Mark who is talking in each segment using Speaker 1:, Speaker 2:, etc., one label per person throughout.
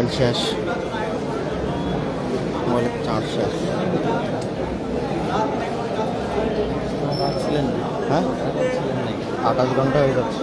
Speaker 1: Mobile শেষ। মোবাইলের charge শেষ। হ্যাঁ? আঠাশ ঘণ্টা হয়ে যাচ্ছে।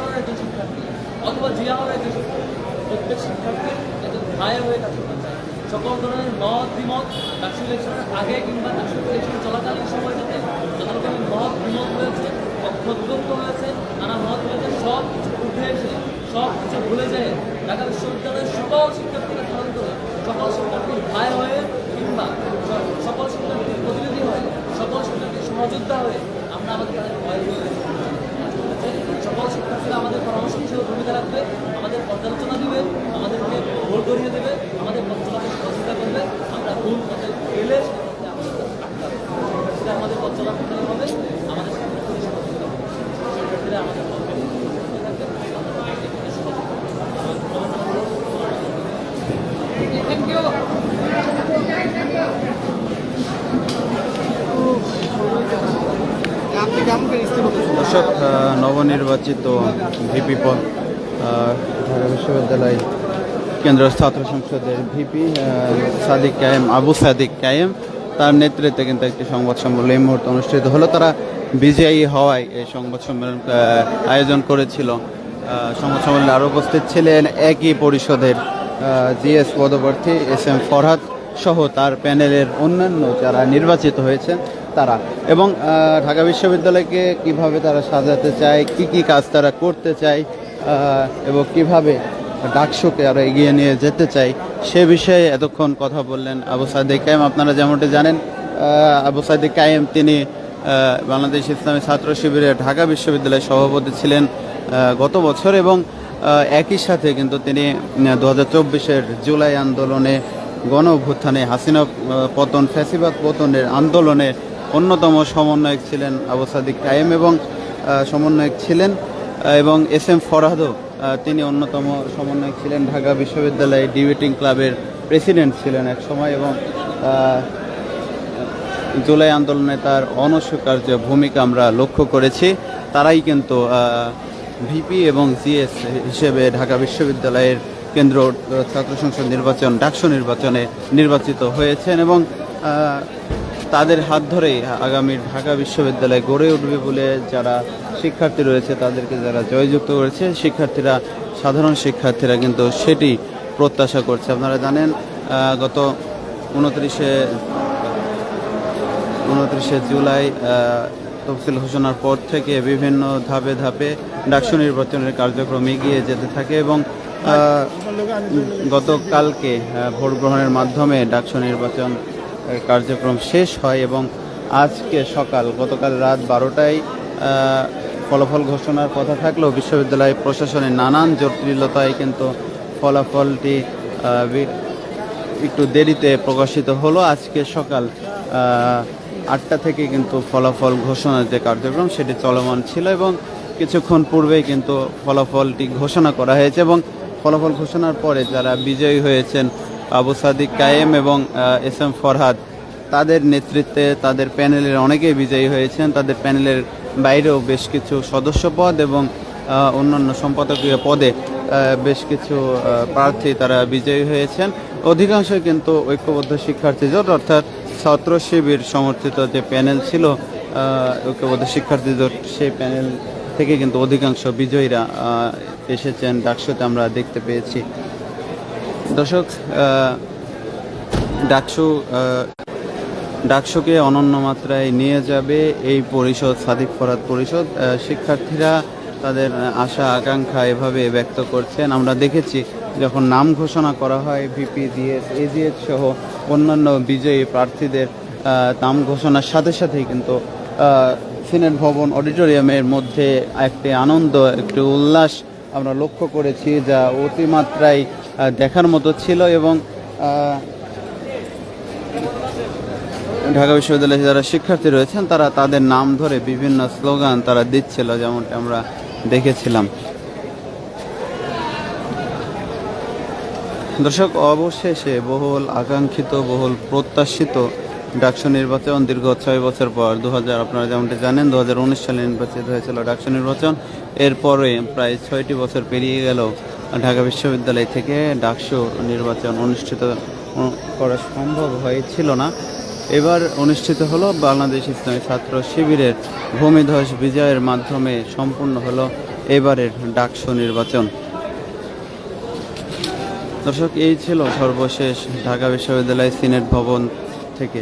Speaker 2: আমার একজন শিক্ষার্থী, অথবা জিয়া আমার একজন শিক্ষার্থী প্রত্যেক শিক্ষার্থীর একজন ভাই হয়ে কাজ করতে চায়। সকল ধরনের মত ডাকসু ইলেকশনের আগে কিংবা ডাকসু ইলেকশন চলাকালীন সময়টাতে যত রকমের মত দ্বিমত হয়েছে মধ্যত্ব হয়েছে, নানা মত হয়েছে সব কিছু উঠে এসে, সব কিছু ভুলে যায়, ঢাকা বিশ্ববিদ্যালয়ের সকল শিক্ষার্থীকে ধারণ করে সকল শিক্ষার্থীর ভাই হয়ে কিংবা সকল শিক্ষার্থীর প্রতিনিধি হয়ে, সকল শিক্ষার্থীর সহযোদ্ধা হয়ে আমরা আমাদের তাদের ভয় সকল শিক্ষার্থীরা আমাদের পরামর্শ হিসেবে ভূমিকা রাখবে, আমাদের পর্যালোচনা দেবে, আমাদেরকে ভোট করিয়ে দেবে, আমাদের পথ চলাতে সহযোগিতা করবে। আমরা ভুল পথে গেলে আমাদের পথ প্রচার হবে আমাদের শিক্ষার্থীদের সহযোগিতা করবে শিক্ষার্থীরা আমাদের পথে থাকবে আমাদের পথে সহযোগিতা থ্যাংক ইউ
Speaker 1: দর্শক নবনির্বাচিত ভিপি পদ ঢাকা বিশ্ববিদ্যালয় কেন্দ্র ছাত্র সংসদের ভিপি সাদিক কায়েম, আবু সাদিক কায়েম। তার নেতৃত্বে কিন্তু একটি সংবাদ সম্মেলন এই মুহূর্তে অনুষ্ঠিত হলো। তারা বিজয়ী হওয়ায় এই সংবাদ সম্মেলন আয়োজন করেছিল। সংবাদ সম্মেলনে আরও উপস্থিত ছিলেন একই পরিষদের জিএস পদপ্রার্থী এস এম ফরহাদ সহ তার প্যানেলের অন্যান্য যারা নির্বাচিত হয়েছেন তারা। এবং ঢাকা বিশ্ববিদ্যালয়কে কীভাবে তারা সাজাতে চায়, কি কি কাজ তারা করতে চায় এবং কীভাবে ডাকসুকে আরও এগিয়ে নিয়ে যেতে চাই সে বিষয়ে এতক্ষণ কথা বললেন আবু সাদিক কায়েম। আপনারা যেমনটি জানেন আবু সাদিক কায়েম তিনি বাংলাদেশ ইসলামী ছাত্র শিবিরের ঢাকা বিশ্ববিদ্যালয়ের সভাপতি ছিলেন গত বছর এবং একই সাথে কিন্তু তিনি দু হাজার জুলাই আন্দোলনে গণ অভ্যুত্থানে হাসিনা পতন, ফ্যাসিবাদ পতনের আন্দোলনে অন্যতম সমন্বয়ক ছিলেন আবু সাদিক কায়েম এবং সমন্বয়ক ছিলেন এবং এস এম ফরহাদও তিনি অন্যতম সমন্বয়ক ছিলেন। ঢাকা বিশ্ববিদ্যালয় ডিবেটিং ক্লাবের প্রেসিডেন্ট ছিলেন এক সময় এবং জুলাই আন্দোলনে তার অনস্বীকার্য ভূমিকা আমরা লক্ষ্য করেছি। তারাই কিন্তু ভিপি এবং জিএস হিসেবে ঢাকা বিশ্ববিদ্যালয়ের কেন্দ্র ছাত্র সংসদ নির্বাচন, ডাকসু নির্বাচনে নির্বাচিত হয়েছেন এবং তাদের হাত ধরেই আগামী ঢাকা বিশ্ববিদ্যালয় গড়ে উঠবে বলে যারা শিক্ষার্থী রয়েছে, তাদেরকে যারা জয়যুক্ত করেছে, শিক্ষার্থীরা, সাধারণ শিক্ষার্থীরা কিন্তু সেটি প্রত্যাশা করছে। আপনারা জানেন গত উনত্রিশে উনত্রিশে জুলাই তফসিল ঘোষণার পর থেকে বিভিন্ন ধাপে ধাপে ডাকসু নির্বাচনের কার্যক্রম এগিয়ে যেতে থাকে এবং গতকালকে ভোট গ্রহণের মাধ্যমে ডাকসু নির্বাচন কার্যক্রম শেষ হয় এবং আজকে সকাল, গতকাল রাত বারোটায় ফলাফল ঘোষণার কথা থাকলেও বিশ্ববিদ্যালয় প্রশাসনের নানান জটিলতায় কিন্তু ফলাফলটি একটু দেরিতে প্রকাশিত হলো। আজকে সকাল আটটা থেকে কিন্তু ফলাফল ঘোষণার যে কার্যক্রম, সেটি চলমান ছিল এবং কিছুক্ষণ পূর্বেই কিন্তু ফলাফলটি ঘোষণা করা হয়েছে এবং ফলাফল ঘোষণার পরে যারা বিজয়ী হয়েছেন আবু সাদিক কায়েম এবং এস এম ফরহাদ, তাদের নেতৃত্বে তাদের প্যানেলের অনেকেই বিজয়ী হয়েছেন। তাদের প্যানেলের বাইরেও বেশ কিছু সদস্য পদ এবং অন্যান্য সম্পাদকীয় পদে বেশ কিছু প্রার্থী তারা বিজয়ী হয়েছেন। অধিকাংশই কিন্তু ঐক্যবদ্ধ শিক্ষার্থী জোট, অর্থাৎ ছাত্র শিবির সমর্থিত যে প্যানেল ছিল ঐক্যবদ্ধ শিক্ষার্থী জোট, সেই প্যানেল থেকে কিন্তু অধিকাংশ বিজয়ীরা এসেছেন। ডাকসুতে আমরা দেখতে পেয়েছি। দর্শক ডাকসু ডাকসুকে অনন্য মাত্রায় নিয়ে যাবে এই পরিষদ, সাদিক ফরাদ পরিষদ। শিক্ষার্থীরা তাদের আশা, আকাঙ্ক্ষা এভাবে ব্যক্ত করছেন। আমরা দেখেছি যখন নাম ঘোষণা করা হয়, ভিপি, জিএস, এজিএস সহ অন্যান্য বিজয়ী প্রার্থীদের নাম ঘোষণার সাথে সাথেই কিন্তু সিনেট ভবন অডিটোরিয়ামের মধ্যে একটি আনন্দ, একটি উল্লাস আমরা লক্ষ্য করেছি, যা অতিমাত্রায় দেখার মতো ছিল এবং ঢাকা বিশ্ববিদ্যালয়ে যারা শিক্ষার্থী রয়েছেন, তারা তাদের নাম ধরে বিভিন্ন স্লোগান তারা দিচ্ছিল, যেমনটা আমরা দেখেছিলাম। দর্শক, অবশেষে বহুল আকাঙ্ক্ষিত, বহুল প্রত্যাশিত ডাকসু নির্বাচন দীর্ঘ ছয় বছর পর দু হাজার আপনারা যেমনটি জানেন দু হাজার উনিশ সালে নির্বাচিত হয়েছিল ডাকসু নির্বাচন। এরপরে প্রায় ছয়টি বছর পেরিয়ে গেল ঢাকা বিশ্ববিদ্যালয় থেকে ডাকসু নির্বাচন অনুষ্ঠিত করা সম্ভব হয়েছিল না। এবার অনুষ্ঠিত হলো বাংলাদেশ ইসলামী ছাত্র শিবিরের ভূমিধ্বস বিজয়ের মাধ্যমে সম্পূর্ণ হলো এবারের ডাকসু নির্বাচন। দর্শক, এই ছিল সর্বশেষ ঢাকা বিশ্ববিদ্যালয় সিনেট ভবন থেকে।